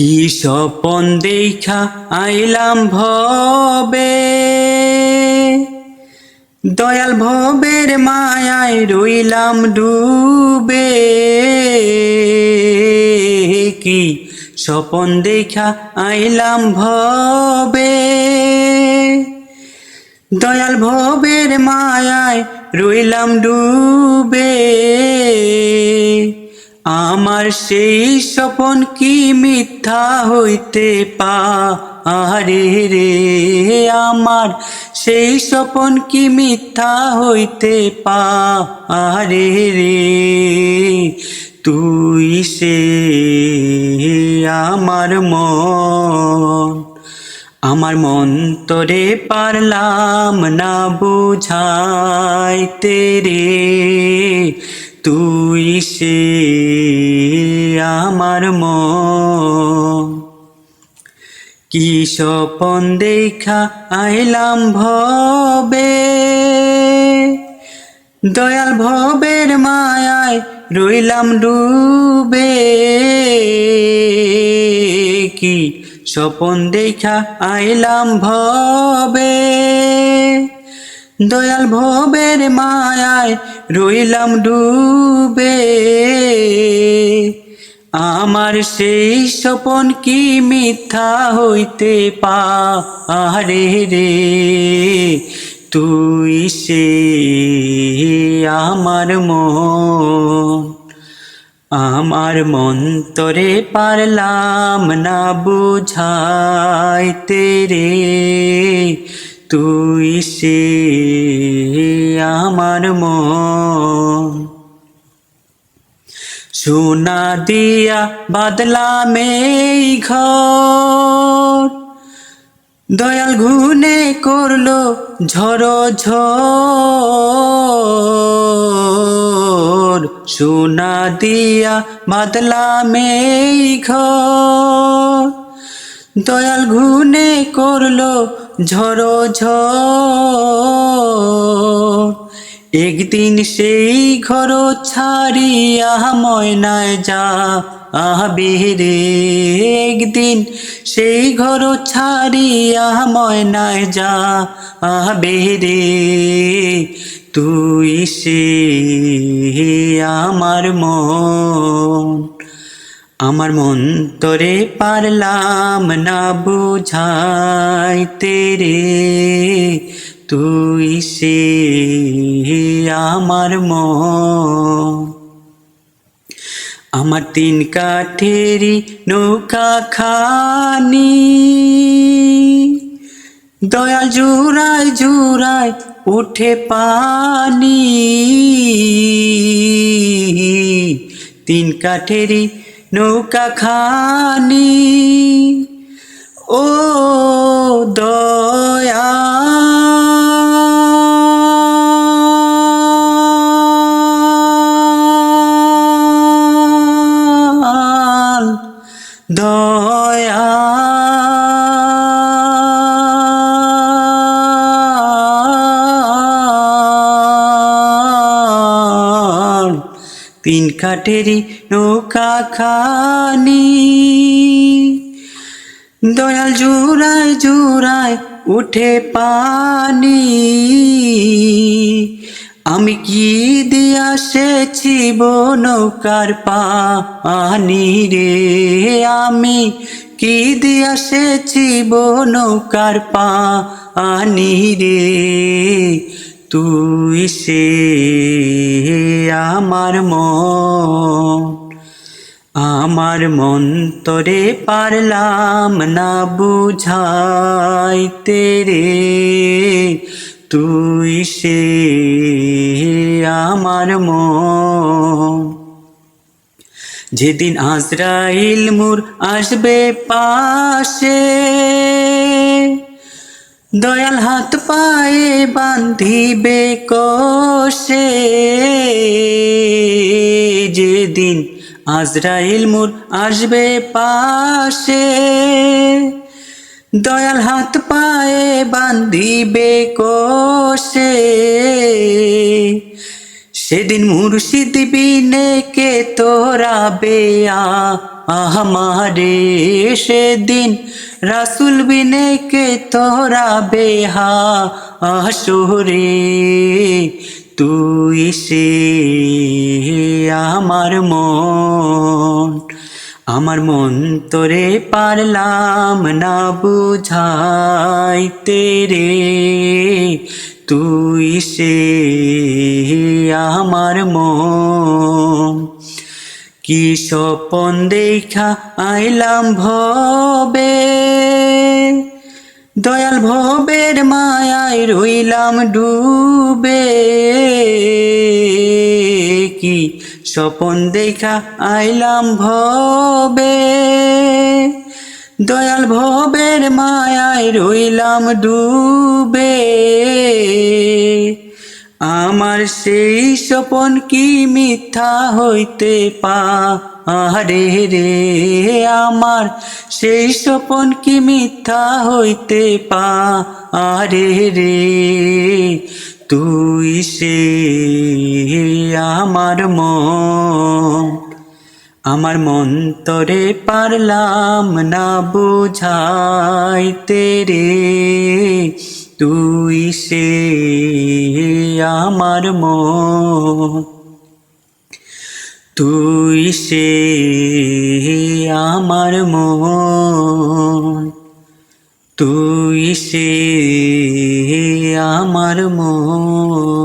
কি স্বপন দেখা আইলাম ভবে? দয়াল ভবের মায়ায় রইলাম ডুবে। কি স্বপন দেখা আইলাম ভবে? দয়াল ভবের মায়ায় রইলাম ডুবে। আমার সেই স্বপন কি মিথ্যা হইতে পারে রে? আমার সেই স্বপন কি মিথ্যা হইতে পারে রে? তুই সে আমার মন আমার মন তোরে পারলাম না বুঝাইতে রে। তুই সে আমার মন। কি স্বপন দেখা আইলাম ভবে। দয়াল ভবের মায়ায় রইলাম ডুবে। কি স্বপন দেখা আইলাম ভবে। দয়াল ভবের মায়ায় রইলাম ডুবে। আমার সেই স্বপন কি মিথ্যা হইতে পারে রে? তুই সে আমার মন আমার মন তোরে পারলাম না বুঝাইতে রে। তুই সে আমার মন। সোনা দিয়া বাদলাম এই ঘর। দয়াল ঘুনে করল ঝড় ঝড়। সোনা দিয়া বাদলাম এই ঘর। দয়াল ঘুনে করল ঝড় ঝড়। একদিন সেই ঘর ছাড়িয়া ময়নায় যা আবে রে। একদিন সেই ঘর ছাড়িয়া ময়নায় যা আবে রে। তুই সে আমার মন। আমার মন তোরে পারলাম না বুঝাইতে রে তুই সে আমার মন। আমার তিন কাঠেরি নৌকা খানি। দয়াল জুড়ায় জুড়ায় উঠে পানি। তিন কাঠেরি নৌকা খানি। ও দয়া দয়া তিন কাঠেরি নৌকা খানি দয়াল জুড়ায় জুড়ায় উঠে পানি। আমি কি দিয়া সেছি নৌকার পানি রে? আমি কি দিয়া সেছি নৌকার পানি রে? তুই সে আমার মন। আমার মন তোরে পারলাম না বুঝাইতে রে। তুই সে আমার মন। যেদিন আজরাইল মুর আসবে পাশে, দয়াল হাত পায়ে বান্ধিবে কোষে। যেদিন আজরাইল মুর আসবে পাশে। দয়াল হাত পায়ে বান্ধিবে কোষে। সেদিন মুর্শিদ বিনে কে তোরা বেয়া আমারে সেদিন রাসুল বিনে কে তোরা বেহা আসরে তুই সে আমার মন আমার মন তোরে পারলাম না বুঝাইতে রে। তুই সে আমার মন, কি স্বপন দেখা আইলাম ভবে? দয়াল ভবের মায়ায় রইলাম ডুবে। কি স্বপন দেখা আইলাম ভবে। দয়াল ভবের মায়ায় রইলাম ডুবে। আমার সেই স্বপন কি মিথ্যা হইতে পা? আরে রে, আমার সেই স্বপন কি মিথ্যা হইতে পা? আরে রে, তুই সে আমার মন। আমার মন্তরে পারলাম না বুঝাইতে রে, তুই সে আমার মন। তুই সে আমার মন। তুই সে আমার মন।